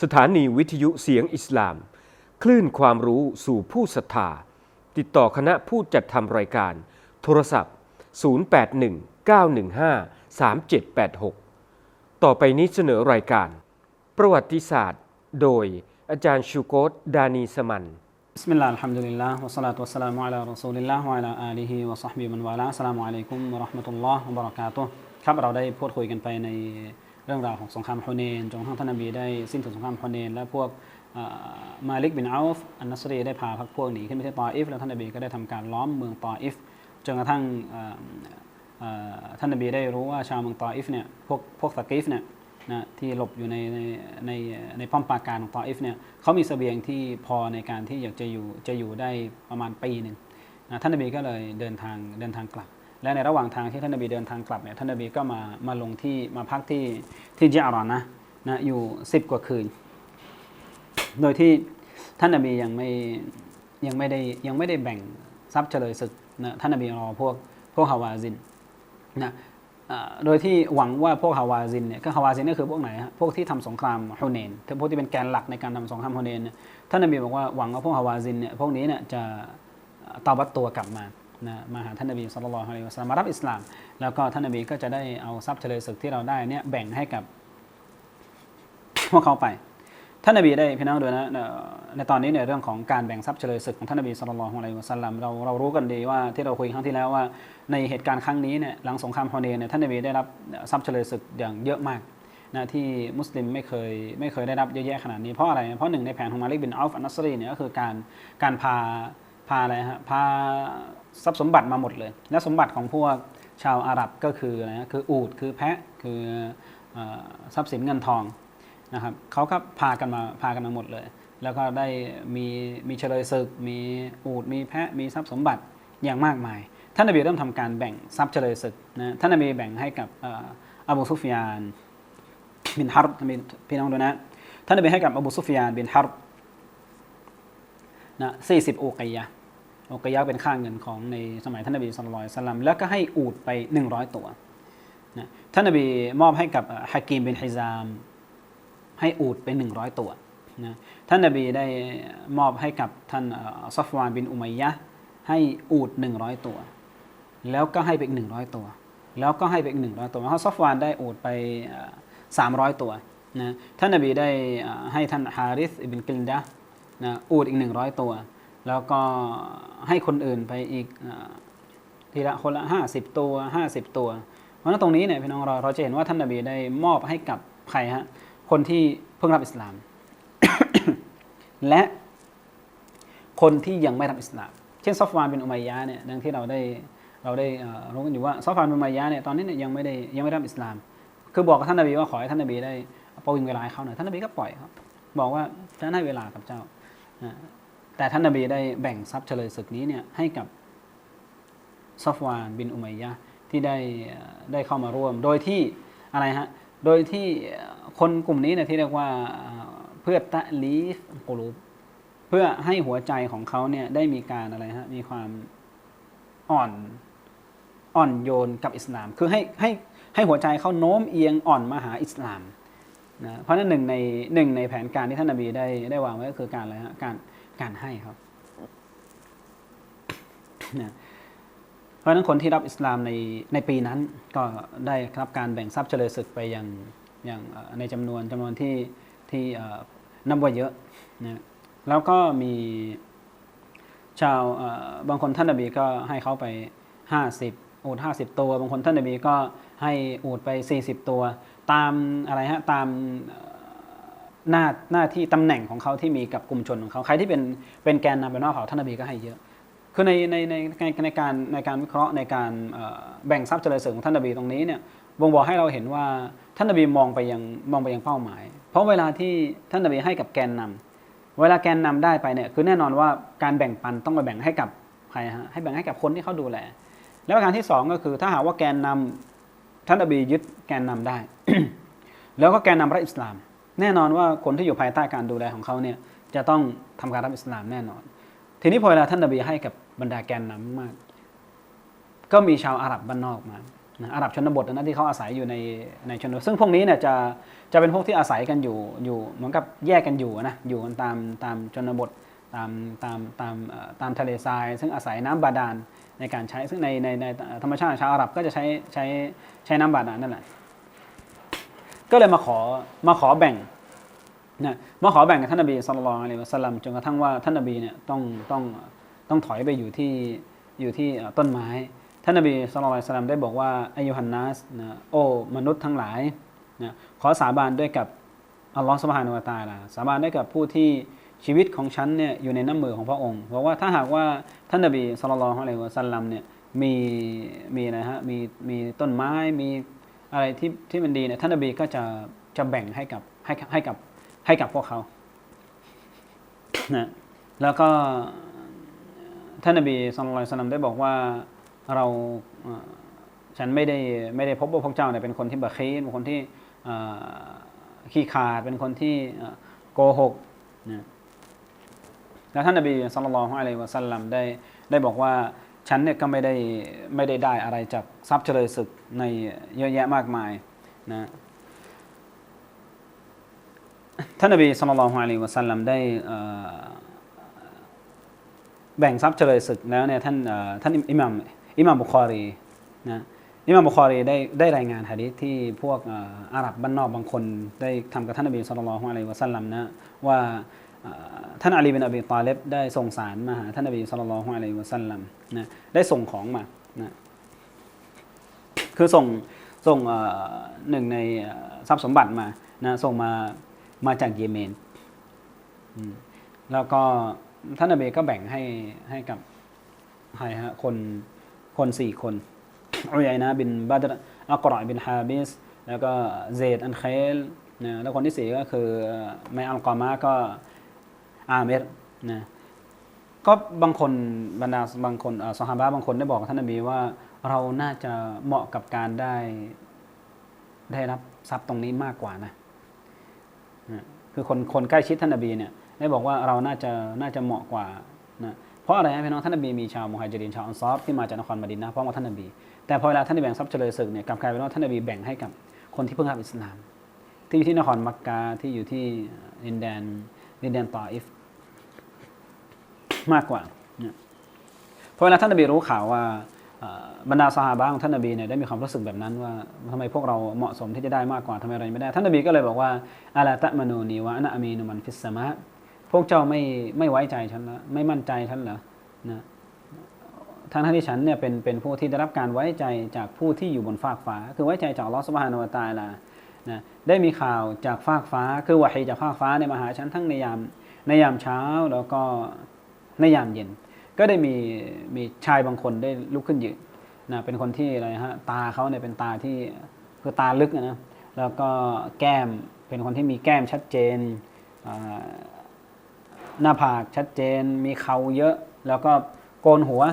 สถานีวิทยุเสียงอิสลาม คลื่นความรู้สู่ผู้ศรัทธา ติดต่อคณะผู้จัดทำรายการ โทรศัพท์ 0819153786 ต่อไปนี้เสนอรายการ ประวัติศาสตร์ โดยอาจารย์ชูโกตดานีสมัน بسم الله الحمد لله والصلاة والسلام على رسول الله وعلى آله وصحبه من والاه السلام عليكم ورحمة الله وبركاته ครับเราได้พูดคุยกันไปใน เรื่องราวของสงครามฮุเนนจนกระทั่งท่านนบีได้สิ้นสุดสงครามฮุเนนและพวกมาลิกบินอัลฟอันนัสรีได้พาพรรคพวกหนีขึ้นไปที่ตออิฟแล้วท่านนบีก็ได้ทำการล้อมเมืองตออิฟจนกระทั่งท่านนบีได้รู้ว่าชาวเมืองตออิฟเนี่ยพวกพวกสกีฟเนี่ยนะที่หลบอยู่ในในในในป้อมปราการของตออิฟเนี่ยเขามีเสบียงที่พอในการที่อยากจะอยู่จะอยู่ได้ประมาณปีหนึ่งนะท่านนบีก็เลยเดินทางเดินทางกลับ และในระหว่างทางที่ท่านนบีเดินทางกลับเนี่ยท่านนบีก็มามาลงที่มาพักที่ที่เจอารอนนะนะอยู่10กว่าคืน โดยที่ท่านนบียังไม่ยังไม่ได้ยังไม่ได้แบ่งทรัพย์เฉลยศึกนะท่านนบีรอพวกพวกฮาวาซินนะโดยที่หวังว่าพวกฮาวาซินเนี่ยก็ฮาวาซินก็คือพวกไหนฮะพวกที่ทำสงครามฮุเนนพวกที่เป็นแกนหลักในการทำสงครามฮุเนนเนี่ยท่านนบีบอกว่าหวังว่าพวกฮาวาซินเนี่ยพวกนี้เนี่ยจะตาบัตตัวกลับมา นะมาหาท่านนบีสุลต่านละฮ์อะลัยฮิวะสัลลัมมารับอิสลาม แล้วก็ท่านนบีก็จะได้เอาทรัพย์เฉลยศึกที่เราได้เนี่ยแบ่งให้กับพวกเขาไป ท่านนบีได้พี่น้องดูนะในตอนนี้เนี่ยเรื่องของการแบ่งทรัพย์เฉลยศึกของท่านนบีสุลต่านละฮ์อะลัยฮิวะสัลลัมเราเรารู้กันดีว่าที่เราคุยครั้งที่แล้วว่า ในเหตุการณ์ครั้งนี้เนี่ยหลังสงครามฮอเนนเนี่ยท่านนบีได้รับทรัพย์เฉลยศึกอย่างเยอะมากนะที่มุสลิมไม่เคยไม่เคยได้รับเยอะแยะขนาดนี้เพราะอะไร เพราะหนึ่งในแผนของมาลิกบินอัลฟอันนัสรีเนี่ยก็คือการการพาพาอะไรฮะพา ทรัพย์สมบัติมาหมดเลย และสมบัติของพวกชาวอาหรับก็คืออะไรฮะคืออูฐคือแพะคือทรัพย์สินเงินทองนะครับเขาก็พากันมาพากันมาหมดเลย แล้วก็ได้มีมีเฉลยศึก มีอูดมีแพะมีทรัพย์สมบัติอย่างมากมาย ท่านนบีเริ่มทำการแบ่งทรัพย์เฉลยศึกนะท่านนบีแบ่งให้กับอ่ออบูซุฟยานบินฮาร์บพี่น้องดูนะท่านนบีให้กับอบูซุฟยานบินฮาร์บนะสี่สิบอุกัยยะ อกยยะห์เป็นค่าเงินของในสมัยท่านนบีสุลต่านสลัมแล้วก็ให้อูดไป 100 ตัวนะท่านนบีมอบให้กับฮากีมบินฮิซาม ให้อูดไป 100 ตัวนะท่านนบีได้มอบให้กับท่านซอฟวานบินอุมัยยะให้อูด 100 ตัว แล้วก็ให้ไปอีก 100 ตัว แล้วก็ให้ไปอีก 100 ตัวเพราะซอฟวานได้อูดไป 300 ตัวนะท่านนบีได้ให้ท่านฮาริสอิบินกิลดะนะอูดอีก 100 ตัว แล้วก็ให้คนอื่นไปอีกอทีละคนละ 50 ตัว 50 ตัว เพราะนั้นตรงนี้เนี่ยพี่น้องเราเราจะเห็นว่าท่านนบีได้มอบให้กับใครฮะคนที่เพิ่งรับอิสลาม และคนที่ยังไม่รับอิสลาม เช่นซอฟวานเป็นอุมัยยะเนี่ยดังที่เราได้เราได้รู้กันอยู่ว่าซอฟวานเป็นอุมัยยะเนี่ยตอนนี้เนี่ยยังไม่ได้ยังไม่รับอิสลาม คือบอกกับท่านนบีว่าขอให้ท่านนบีได้ประวิงเวลาเขาหน่อยท่านนบีก็ปล่อยครับบอกว่าจะให้เวลากับเจ้านะ แต่ท่านนบีได้แบ่งทรัพย์เฉลยศึกนี้เนี่ยให้กับซอฟวานบินอุมัยยะที่ได้ได้เข้ามาร่วม โดยที่อะไรฮะ โดยที่คนกลุ่มนี้เนี่ยที่เรียกว่าเพื่อตะลีฟกูลูบเพื่อให้หัวใจของเขาเนี่ยได้มีการอะไรฮะ มีความอ่อนอ่อนโยนกับอิสลาม คือให้ให้ให้หัวใจเขาโน้มเอียงอ่อนมาหาอิสลามนะเพราะฉะนั้นหนึ่งในหนึ่งในแผนการที่ท่านนบีได้ได้วางไว้ก็คือการอะไรฮะการ การให้ครับนะเพราะฉะนั้นคนที่รับอิสลามในในปีนั้น ก็ได้รับการแบ่งทรัพย์เฉลยศึกไปอย่างอย่างในจำนวนจำนวนที่ที่นับว่าเยอะนะแล้วก็มีชาวบางคนท่านนบีก็ให้เขาไป 50 อูด50 ตัว บางคนท่านนบีก็ให้อูดไป 40 ตัว ตามอะไรฮะตาม หน้าหน้าที่ตำแหน่งของเขาที่มีกับกลุ่มชนของเขาใครที่เป็นเป็นแกนนำเป็นนอกเผ่าท่านนบีก็ให้เยอะคือในในในในในการในการวิเคราะห์ในการแบ่งทรัพย์เจริญเสริมของท่านนบีตรงนี้เนี่ยบ่งบอกให้เราเห็นว่าท่านนบีมองไปยังมองไปยังเป้าหมาย เพราะเวลาที่ท่านนบีให้กับแกนนำเวลาแกนนำได้ไปเนี่ยคือแน่นอนว่าการแบ่งปันต้องไปแบ่งให้กับใครฮะให้แบ่งให้กับคนที่เขาดูแล แล้วประการที่สองก็คือถ้าหากว่าแกนนำท่านนบียึดแกนนำได้ แล้วก็แกนนำรับอิสลาม แน่นอนว่าคนที่อยู่ภายใต้การดูแลของเขาเนี่ยจะต้องทำการรับอิสลามแน่นอน ทีนี้พอเวลาท่านนบีให้กับบรรดาแกนนำมาก ก็มีชาวอาหรับบ้านนอกมาอาหรับชนบทนะที่เขาอาศัยอยู่ในในชนบทซึ่งพวกนี้เนี่ยจะจะเป็นพวกที่อาศัยกันอยู่อยู่เหมือนกับแยกกันอยู่นะอยู่กันตามตามชนบทตามตามตามตามทะเลทราย ซึ่งอาศัยน้ำบาดาลในการใช้ซึ่งในในในธรรมชาติชาวอาหรับก็จะใช้ใช้ใช้น้ำบาดาลนั่นแหละ ก็เลยมาขอมาขอแบ่งนะมาขอแบ่งกับท่านนบีสุลต่านอะลัยวะสัลลัมจนกระทั่งว่าท่านนบีเนี่ยต้องต้องต้องถอยไปอยู่ที่อยู่ที่ต้นไม้ ท่านนบีสุลต่านสัลลัมได้บอกว่าอายุฮันนัสนะโอ้มนุษย์ทั้งหลายนะขอสาบานด้วยกับอัลลอฮฺสุบฮานุวะตาลาสาบานด้วยกับผู้ที่ชีวิตของฉันเนี่ยอยู่ในน้ำมือของพระองค์บอกว่าถ้าหากว่าท่านนบีสุลต่านอะลัยวะสัลลัมเนี่ยมีมีอะฮะมีมีต้นไม้มี อะไรที่ที่มันดีเนี่ยท่านนบีก็จะจะแบ่งให้กับให้ให้กับให้กับพวกเขานะแล้วก็ท่านนบีสุลต่านสลัมได้บอกว่าเราฉันไม่ได้ไม่ได้พบว่าพวกเจ้าเนี่ยเป็นคนที่บะคีนเป็นคนที่ขี้ขาดเป็นคนที่โกหกนะแล้วท่านนบีสุลต่านอะลัยวะสัลลัมได้ได้บอกว่า ฉันเนี่ยก็ไม่ได้ไม่ได้ได้อะไรจากทรัพย์เจริญศึกในเยอะแยะมากมายนะท่านนบีสุลต่านอะลัยวะสัลลัมได้แบ่งทรัพย์เฉลยศึกแล้วเนี่ยท่านท่านอิหมัมอิหมัมบุคอรีนะอิหมัมบุคอรีได้ได้รายงานหะดีษที่พวกอาหรับบ้านนอกบางคน ได้ทำกับท่านนบีสุลต่านอะลัยวะสัลลัมนะว่า ท่านอาลีบินอบีตาเลบได้ส่งสารมาหาท่านนบีสุลต่านอะลัยวะสัลลัมนะได้ส่งของมานะคือส่งส่งหนึ่งในทรัพย์สมบัติมานะส่งมามาจากเยเมน แล้วก็ท่านนบีก็แบ่งให้ให้กับใครฮะคนคนสี่คนอุยัยนะบินบาดรอักรอบินฮาบิส แล้วก็เซดอันเคลนะแล้วคนที่สี่ก็คือไมอัลกอมาก็ อาเมรนะก็บางคนบรรดาบางคนเอ่อซอฮาบะบางคนได้บอกกับท่านนบีว่าเราน่าจะเหมาะกับการได้ได้รับทรัพย์ตรงนี้มากกว่านะคือคนคนใกล้ชิดท่านนบีเนี่ยได้บอกว่าเราน่าจะน่าจะเหมาะกว่านะเพราะอะไรนะพี่น้องท่านนบีมีชาวมุฮัจิรินชาวอันซอฟที่มาจากนครมดินนะเพราะว่าท่านนบีแต่พอเวลาท่านนบีแบ่งทรัพย์เฉลยศึกเนี่ยกลับกลายเป็นว่าท่านนบีแบ่งให้กับคนที่เพิ่งรับอิสลาม ที่อยู่ที่นครมักกะที่อยู่ที่ดินแดนดินแดนตออิฟ มากกว่านะเพราะเวลาท่านนบีรู้ข่าวว่าบรรดาสหายของท่านนบีเนี่ยได้มีความรู้สึกแบบนั้นว่าทำไมพวกเราเหมาะสมที่จะได้มากกว่าทำไมเราไม่ได้ท่านนบีก็เลยบอกว่าอาลาตะมานูนีวะนะอามีนุมันฟิสมะพวกเจ้าไม่ไม่ไว้ใจฉันละไม่มั่นใจฉันเหรอนะทั้งที่ฉันเนี่ยเป็นเป็นผู้ที่ได้รับการไว้ใจจากผู้ที่อยู่บนฟากฟ้า คือไว้ใจจากลอสุบฮานอะตาลานะได้มีข่าวจากฟากฟ้า คือวะฮีจากฟากฟ้าเนี่ยมาหาฉันทั้งในยามในยามเช้าแล้วก็ ในยามเย็น ก็ได้มีมีชายบางคนได้ลุกขึ้นยืนนะเป็นคนที่อะไรฮะตาเขาเนี่ยเป็นตาที่คือตาลึกนะแล้วก็แก้มเป็นคนที่มีแก้มชัดเจนหน้าผากชัดเจน มีเขาเยอะ แล้วก็โกนหัว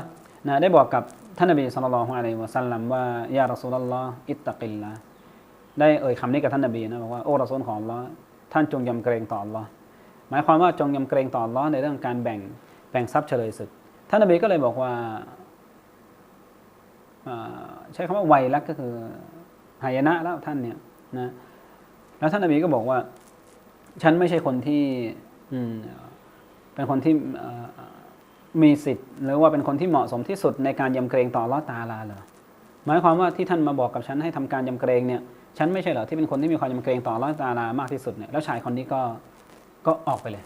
นะได้บอกกับท่านนบีสุลต่านอะลัยวะสัลลัมว่ายารอซูลลอฮ์อิตตะกิลละได้เอ่ยคำนี้กับท่านนบีนะบอกว่าโอ้รอซูลของลอท่านจงยำเกรงต่อลอหมายความว่าจงยำเกรงต่อลอในเรื่องการแบ่ง แบ่งทรัพย์เฉลยศึก ท่านนบีก็เลยบอกว่าใช้คำว่าไวลักก็คือหายนะแล้วท่านเนี่ยนะแล้วท่านนบีก็บอกว่า ฉันไม่ใช่คนที่อืเป็นคนที่มีสิทธิ์ หรือว่าเป็นคนที่เหมาะสมที่สุดในการยำเกรงต่ออัลอตาลาเหรอหมายความว่าที่ท่านมาบอกกับฉันให้ทำการยำเกรงเนี่ยฉันไม่ใช่เหรอที่เป็นคนที่มีความยำเกรงต่ออัลอตาลามากที่สุดเนี่ยแล้วชายคนนี้ก็ก็ออกไปเลย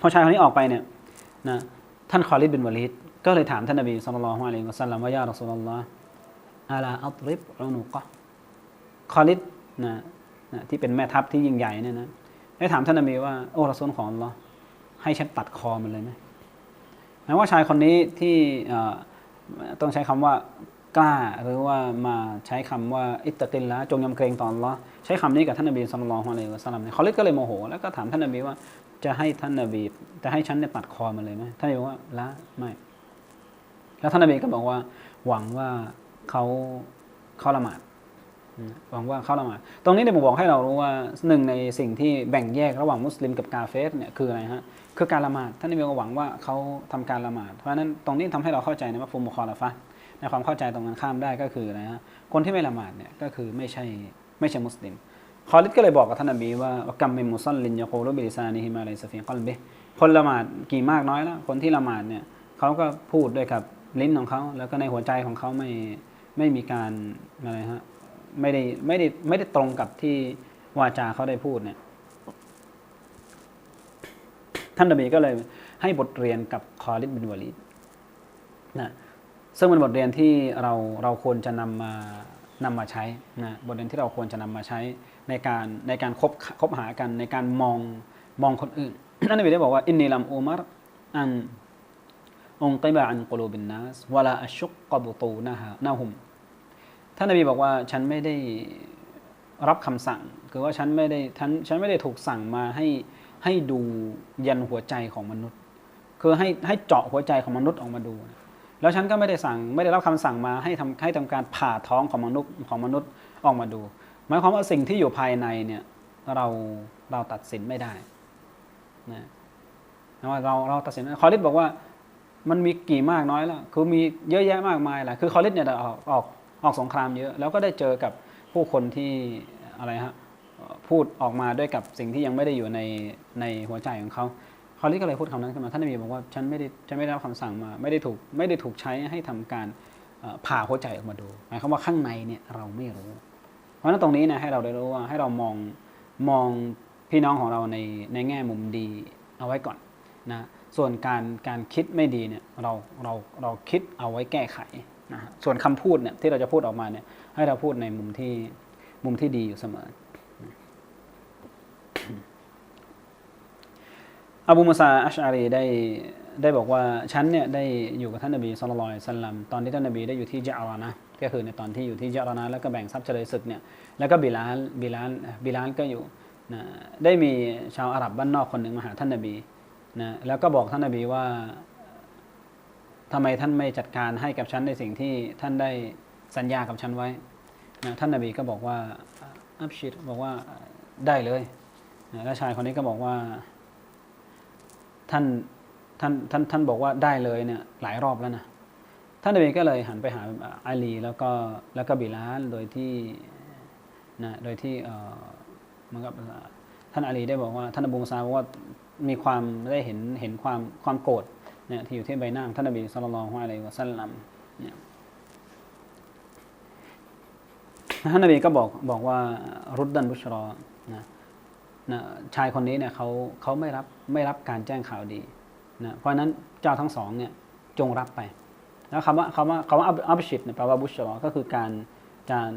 พอชายคนนี้ออกไปเนี่ยนะท่านคอลิดบินวะลีดก็เลยถามท่านนบีสุลต่านอะลัยฮิวะสัลลัมว่ายารอสูลลอฮ์อาลาอัตริบอุนุกะคอลิดนะนะที่เป็นแม่ทัพที่ยิ่งใหญ่เนี่ยนะได้ถามท่านนบีว่าโอ้รอซูลของอัลลอฮ์ให้ฉันตัดคอมันเลยไหมหมายว่าชายคนนี้ที่ต้องใช้คำว่า กล้าหรือว่ามาใช้คำว่าอิตตะกิลละจงยำเกรงต่ออัลลอฮ์ใช้คำนี้กับท่านนบีสุลต่านอะลัยวะสัลลัมเนี่ยคอลิดก็เลยโมโห แล้วก็ถามท่านนบีว่าจะให้ท่านนบีจะให้ฉันเนี่ยตัดคอมันเลยไหมท่านนบีบอกว่าละไม่แล้วท่านนบีก็บอกว่า หวังว่าเขาเขาละหมาดหวังว่าเขาละหมาดตรงนี้เนี่ยผมบอกให้เรารู้ว่าหนึ่งในสิ่งที่แบ่งแยกระหว่างมุสลิมกับกาเฟสเนี่ยคืออะไรฮะคือการละหมาดท่านนบีก็หวังว่าเขาทำการละหมาดเพราะฉะนั้นตรงนี้ทำให้เราเข้าใจนะว่าฟุมคอลาฟะ ในความเข้าใจตรงกันข้ามได้ก็คืออะฮะคนที่ไม่ละหมาดเนี่ยก็คือไม่ใช่ไม่ใช่มุสลิมคอลิดก็เลยบอกกับท่านนบีว่ากัมมินมุซัลลินยะกูรุบิลิซานิฮิมาลัยซฟีกัลบิคนละหมาดกี่มากน้อยแล้วคนที่ละหมาดเนี่ยเขาก็พูดด้วยกับลิ้นของเขา แล้วก็ในหัวใจของเขาไม่ไม่มีการอะไรฮะไม่ได้ไม่ได้ไม่ได้ตรงกับที่วาจาเขาได้พูดเนี่ยท่านนบีก็เลยให้บทเรียนกับคอลิดบินวาลีดนะ ซึ่งเป็นบทเรียนที่เราเราควรจะนำมานำมาใช้นะบทเรียนที่เราควรจะนำมาใช้ในการในการคบคบหากันในการมองมองคนอื่นท่านนบีได้บอกว่าอินนีลัมอูมารอันองกิบะอันกลูบินนัสวะลาอัชชุกกบุตูนะฮะนะฮุมท่านนบีบอกว่าฉันไม่ได้รับคำสั่ง คือว่าฉันไม่ได้ฉันฉันไม่ได้ถูกสั่งมาให้ให้ดูยันหัวใจของมนุษย์ คือให้ให้เจาะหัวใจของมนุษย์ออกมาดู แล้วฉันก็ไม่ได้สั่งไม่ได้รับคำสั่งมาให้ทำให้ทำการผ่าท้องของมนุษย์ของมนุษย์ออกมาดู หมายความว่าสิ่งที่อยู่ภายในเนี่ยเราเราตัดสินไม่ได้นะว่าเราเราตัดสินคอริสบอกว่ามันมีกี่มากน้อยล้วคือมีเยอะแยะมากมายแหละคือคอริสเนี่ยออกออกออกสงครามเยอะแล้วก็ได้เจอกับผู้คนที่อะไรฮะพูดออกมาด้วยกับสิ่งที่ยังไม่ได้อยู่ในในหัวใจของเขา คอริสก็เลยพูดคำนั้นขึ้นมาท่านนบีบอกว่าฉันไม่ได้ฉันไม่ได้รับคำสั่งมาไม่ได้ถูกไม่ได้ถูกใช้ให้ทำการผ่าหัวใจออกมาดูหมายความว่าข้างในเนี่ยเราไม่รู้ เพราะฉะนั้นตรงนี้นะให้เราได้รู้ว่าให้เรามองมองพี่น้องของเราในในแง่มุมดีเอาไว้ก่อนนะส่วนการการคิดไม่ดีเนี่ยเราเราเราคิดเอาไว้แก้ไขนะส่วนคำพูดเนี่ยที่เราจะพูดออกมาเนี่ยให้เราพูดในมุมที่มุมที่ดีอยู่เสมอ อบูมุซาอัชอารีได้ได้บอกว่าฉันเนี่ยได้อยู่กับท่านนบีสุลต่านสัลลัมตอนที่ท่านนบีได้อยู่ที่เจารานะก็คือในตอนที่อยู่ที่เจารานะแล้วก็แบ่งทรัพย์เฉลยศึกเนี่ยแล้วก็บิลาลบิลาลบิลาลก็อยู่นะได้มีชาวอาหรับบ้านนอกคนหนึ่งมาหาท่านนบีนะแล้วก็บอกท่านนบีว่าทำไมท่านไม่จัดการให้กับฉันในสิ่งที่ท่านได้สัญญากับฉันไว้นะท่านนบีก็บอกว่าอับชิดบอกว่าได้เลยนะแล้วชายคนนี้ก็บอกว่า ท่านท่านท่านท่านบอกว่าได้เลยเนี่ยหลายรอบแล้วนะท่านนบีก็เลยหันไปหาอาลีแล้วก็แล้วก็บิลาลโดยที่นะโดยที่เอ่อเหมือนกับท่านอาลีได้บอกว่าท่านอบูมุซาบอกว่ามีความได้เห็นเห็นความความโกรธเนี่ยที่อยู่ที่ใบหน้าของท่านนบีสุลต่านละฮ์อะลัยฮิวะสัลลัมเนี่ยท่านนบีก็บอกบอกว่ารุดดันบุชรอนะ นะชายคนนี้เนี่ยเขาเขาไม่รับไม่รับการแจ้งข่าวดีนะเพราะนั้นเจ้าทั้งสองเนี่ยจงรับไปแล้วคำว่าคำว่าคำว่าอับชิดเนี่ยแปลว่าบุชรอก็คือการการ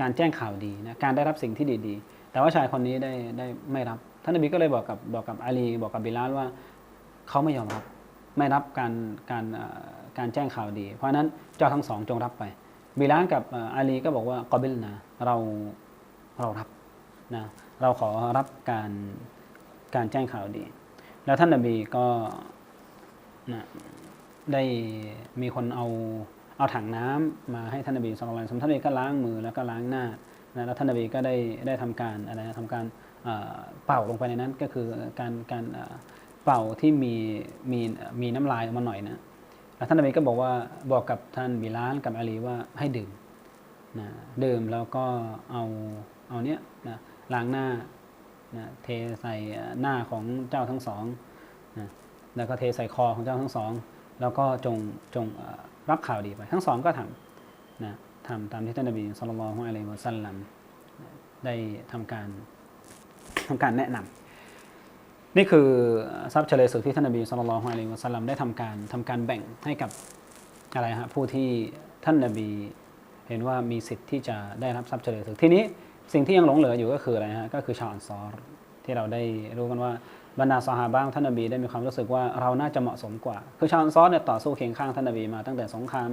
การแจ้งข่าวดีนะการได้รับสิ่งที่ดีๆ แต่ว่าชายคนนี้ได้ได้ไม่รับท่านนบีก็เลยบอกกับบอกกับอาลีบอกกับบิลาลว่าเขาไม่ยอมรับไม่รับการการการแจ้งข่าวดี เพราะฉะนั้นเจ้าทั้งสองจงรับไปบิลาลกับอาลีก็บอกว่ากอบิลนะเราเรารับนะ เราขอรับการการแจ้งข่าวดี แล้วท่านนบีก็นะได้มีคนเอาเอาถังน้ำมาให้ท่านนบีสุลต่านท่านนบีก็ล้างมือแล้วก็ล้างหน้านะแล้วท่านนบีก็ได้ได้ทำการอะไรนะทำการเป่าลงไปในนั้นก็คือการการเป่าที่มีมีมีน้ำลายออกมาหน่อยนะแล้วท่านนบีก็บอกว่าบอกกับท่านบิลาลกับอาลีว่าให้ดื่มนะดื่มแล้วก็เอาเอาเนี้ยนะ ล้างหน้านะเทใส่หน้าของเจ้าทั้งสองนะแล้วก็เทใส่คอของเจ้าทั้งสอง แล้วก็จงจงรับข่าวดีไป ทั้งสองก็ทำนะทำตามที่ท่านนบีสุลต่านของอะลัยฮิวะสัลลัมได้ทำการทำการแนะนำนี่คือทรัพย์เฉลยศึกที่ท่านนบีสุลต่านของอะลัยฮิวะสัลลัมได้ทำการทำการแบ่งให้กับอะไรฮะผู้ที่ท่านนบีเห็นว่ามีสิทธิ์ที่จะได้รับทรัพย์เฉลยศึกทีนี้ สิ่งที่ยังหลงเหลืออยู่ก็คืออะไรฮะก็คือชาวอันซอรที่เราได้รู้กันว่าบรรดาสหาบ้างท่านนบีได้มีความรู้สึกว่าเราน่าจะเหมาะสมกว่า คือชาวอันซอรเนี่ยต่อสู้เคียงข้างท่านนบีมาตั้งแต่สงคราม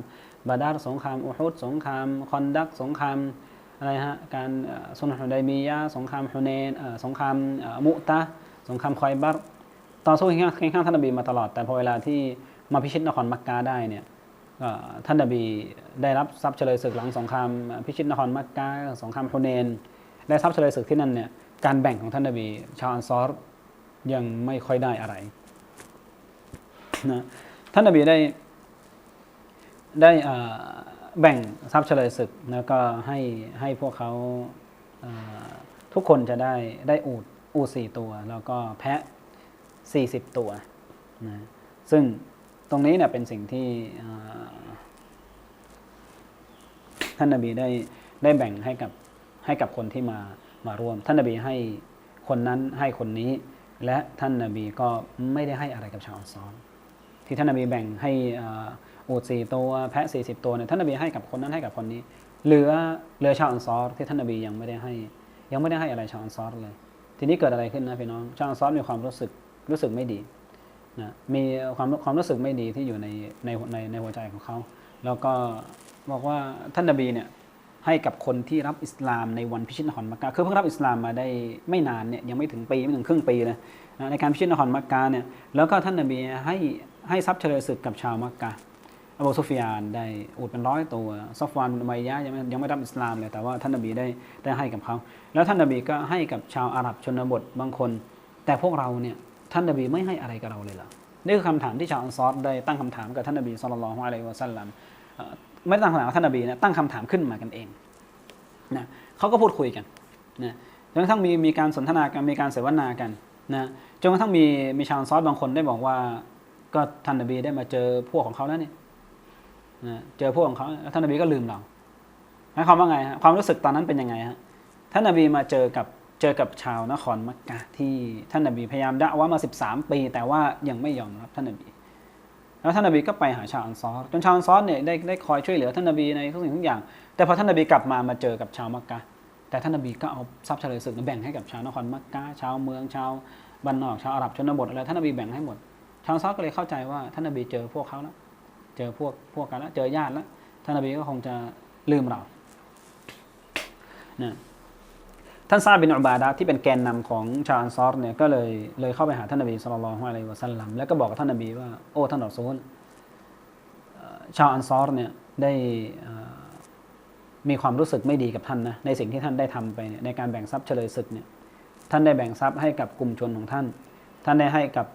บาดาร์สงครามอุฮุดสงครามคอนดักสงครามอะไรฮะการสุนฮุดัยมียะสงครามฮุเนนสงครามมุตะสงครามคอยบัรต่อสู้เคียงข้างเคียงข้างท่านนบีมาตลอด แต่พอเวลาที่มาพิชิตนครมักกะได้เนี่ย ท่านนบีได้รับทรัพย์เฉลยศึกหลังสงครามพิชิตนครมักกะสงครามฮุเนน ได้ทรัพย์เฉลยศึกที่นั่นเนี่ยการแบ่งของท่านนบี ชาวอันซอรยังไม่ค่อยได้อะไรนะท่านนบีได้ได้แบ่งทรัพย์เฉลยศึกแล้วก็ให้ให้พวกเขาทุกคนจะได้ได้อูดอูดสี่ตัว แล้วก็แพะ40ตัวนะซึ่ง ตรงนี้เนี่ยเป็นสิ่งที่เอ่อท่านนบีได้ได้แบ่งให้กับให้กับคนที่มามาร่วม ท่านนบีให้คนนั้นให้คนนี้ และท่านนบีก็ไม่ได้ให้อะไรกับชาวอันซอรที่ท่านนบีแบ่งให้อูดสี่ตัวแพะสี่สิบตัวเนี่ยท่านนบีให้กับคนนั้นให้กับคนนี้ เหลือเหลือชาวอันซอรที่ท่านนบียังไม่ได้ให้ ยังไม่ได้ให้อะไรชาวอันซอรเลย ทีนี้เกิดอะไรขึ้นนะพี่น้องชาวอันซอรมีความรู้สึกรู้สึกไม่ดี นะมีความความรู้สึกไม่ดีที่อยู่ในในในในหัวใจของเขา แล้วก็บอกว่าท่านนบีเนี่ยให้กับคนที่รับอิสลามในวันพิชิตนครมักกะคือเพิ่งรับอิสลามมาได้ไม่นานเนี่ยยังไม่ถึงปีไม่ถึงครึ่งปีเลยนะในการพิชิตนครมักกะเนี่ยแล้วก็ท่านนบีให้ให้ทรัพย์เฉลยศึกกับชาวมักกะอบูซุฟยานได้อูดเป็นร้อยตัวซอฟวานมัยยะยังไม่ยังไม่รับอิสลามเลยแต่ว่าท่านนบีได้ได้ให้กับเขา แล้วท่านนบีก็ให้กับชาวอาหรับชนบทบางคน แต่พวกเราเนี่ย ท่านนบีไม่ให้อะไรกับเราเลยเหรอนี่คือคำถามที่ชาวอันซอรได้ตั้งคำถามกับท่านนบีสุลต่านละฮ์อะลัยวะสัลลัมไม่ตั้งคำถามกับท่านนบีนะตั้งคำถามขึ้นมากันเองนะเขาก็พูดคุยกันนะจนกระทั่งมีมีการสนทนากันมีการเสวนากันนะจนกระทั่งมีมีชาวอันซอสบางคนได้บอกว่า ก็ท่านนบีได้มาเจอพวกของเขาแล้วนี่นะเจอพวกของเขาท่านนบีก็ลืมเราหมายความว่าไงฮะความรู้สึกตอนนั้นเป็นยังไงฮะท่านนบีมาเจอกับ เจอกับชาวนครมักกะที่ท่านนบีพยายามด่าว่ามา 13 ปี แต่ว่ายังไม่ยอมรับท่านนบีแล้วท่านนบีก็ไปหาชาวอันซอรจนชาวอันซอรเนี่ยได้ได้คอยช่วยเหลือท่านนบีในทุกสิ่งทุกอย่าง แต่พอท่านนบีกลับมามาเจอกับชาวมักกะแต่ท่านนบีก็เอาทรัพย์เฉลยศึกแบ่งให้กับชาวนครมักกะชาวเมืองชาวบ้านนอกชาวอาหรับชนบทอะไรท่านนบีแบ่งให้หมด ชาวอันซอรก็เลยเข้าใจว่าท่านนบีเจอพวกเขาแล้วเจอพวกพวกกันแล้วเจอญาติแล้วท่านนบีก็คงจะลืมเรานะ ท่านซาบินอุบาดะที่เป็นแกนนำของชาวอันซอรเนี่ยก็เลยเลยเข้าไปหาท่านนบีสุลต่านละฮ์อะลัยวะสัลลัมแล้วก็บอกกับท่านนบีว่าโอ้ท่านอัลซูลชาวอันซอรเนี่ยได้มีความรู้สึกไม่ดีกับท่านนะในสิ่งที่ท่านได้ทำไปเนี่ยในการแบ่งทรัพย์เฉลยศึกเนี่ยท่านได้แบ่งทรัพย์ให้กับกลุ่มชนของท่าน ท่านได้ให้กับ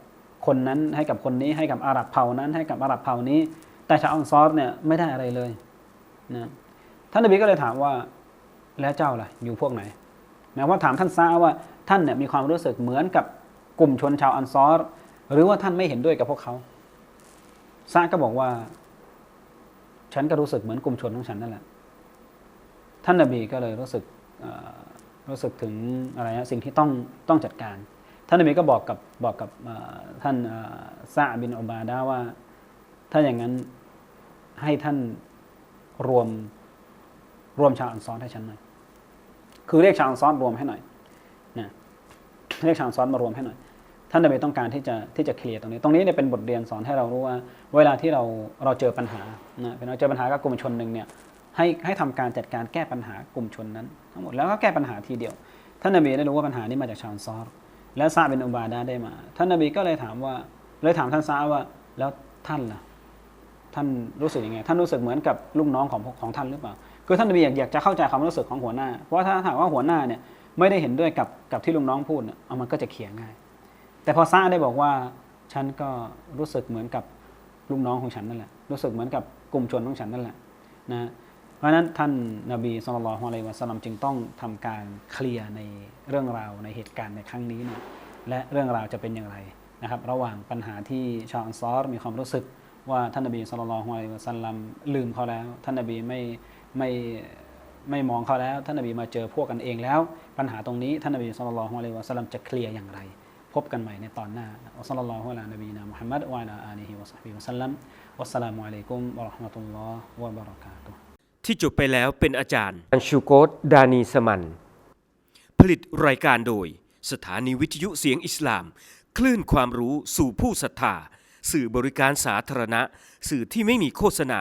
คนนั้นให้กับคนนี้ให้กับอาหรับเผ่านั้นให้กับอาหรับเผ่านี้ แต่ชาวอันซอรเนี่ยไม่ได้อะไรเลยนะท่านนบีก็เลยถามว่าแล้วเจ้าล่ะอยู่พวกไหน หมายว่าถามท่านซาว่าท่านเนี่ยมีความรู้สึกเหมือนกับกลุ่มชนชาวอันซอรหรือว่าท่านไม่เห็นด้วยกับพวกเขาซาก็บอกว่า ฉันก็รู้สึกเหมือนกลุ่มชนของฉันนั่นแหละท่านนบีก็เลยรู้สึกรู้สึกถึงอะไรนะสิ่งที่ต้องต้องจัดการ ท่านนบีก็บอกกับบอกกับท่านซาบินอบาดาว่า ถ้าอย่างนั้นให้ท่านรวมรวมชาวอันซอรให้ฉันหน่อย คือเรียกชาวอันซอรรวมให้หน่อยนะเรียกชาวอันซอรมารวมให้หน่อย ท่านนบีต้องการที่จะที่จะเคลียร์ตรงนี้ ตรงนี้เนี่ยเป็นบทเรียนสอนให้เรารู้ว่า เวลาที่เราเราเจอปัญหานะเป็นเราเจอปัญหากับกลุ่มชนหนึ่งเนี่ยให้ให้ทำการจัดการแก้ปัญหากลุ่มชนนั้น ทั้งหมดแล้วก็แก้ปัญหาทีเดียว ท่านนบีได้รู้ว่าปัญหานี้มาจากชาวอันซอรและซาเป็นอุบาดาได้มา ท่านนบีก็เลยถามว่าเลยถามท่านซาว่าแล้วท่านล่ะท่านรู้สึกยังไง ท่านรู้สึกเหมือนกับลูกน้องของของท่านหรือเปล่า คือท่านนบีอยากจะเข้าใจความรู้สึกของหัวหน้า เพราะว่าถ้าถามว่าหัวหน้าเนี่ยไม่ได้เห็นด้วยกับกับที่ลูกน้องพูดเนี่ยเอามันก็จะเขียงง่าย แต่พอซาได้บอกว่าฉันก็รู้สึกเหมือนกับลูกน้องของฉันนั่นแหละ รู้สึกเหมือนกับกลุ่มชนของฉันนั่นแหละนะเพราะนั้นท่านนบีสุลต่านละฮ์อะลัยวะสัลลัมจึงต้องทำการเคลียร์ในเรื่องราวในเหตุการณ์ในครั้งนี้เนี่ยและเรื่องราวจะเป็นอย่างไรนะครับ ระหว่างปัญหาที่ชาวอันซอรมีความรู้สึกว่าท่านนบีสุลต่านละฮ์อะลัยวะสัลลัมลืมเขาแล้ว ท่านนบีไม่ ไม่ไม่มองเขาแล้ว ท่านนบีมาเจอพวกกันเองแล้ว ปัญหาตรงนี้ท่านนบีสุลต่านละฮ์อะลัยฮิวะสัลลัมจะเคลียร์อย่างไร พบกันใหม่ในตอนหน้าอัสลลัลลอฮุอะลานบีนามุฮัมมัดวะอะลาอาลีฮิวะซอฮบิวะสัลลัมวัสสลามุอะลัยกุมวะเราะห์มะตุลลอฮ์วะบะเราะกาตุฮ์ที่จบไปแล้วเป็นอาจารย์อันชูโกตดานีสมันผลิตรายการโดย สถานีวิทยุเสียงอิสลาม คลื่นความรู้สู่ผู้ศรัทธาสื่อบริการสาธารณะ สื่อที่ไม่มีโฆษณา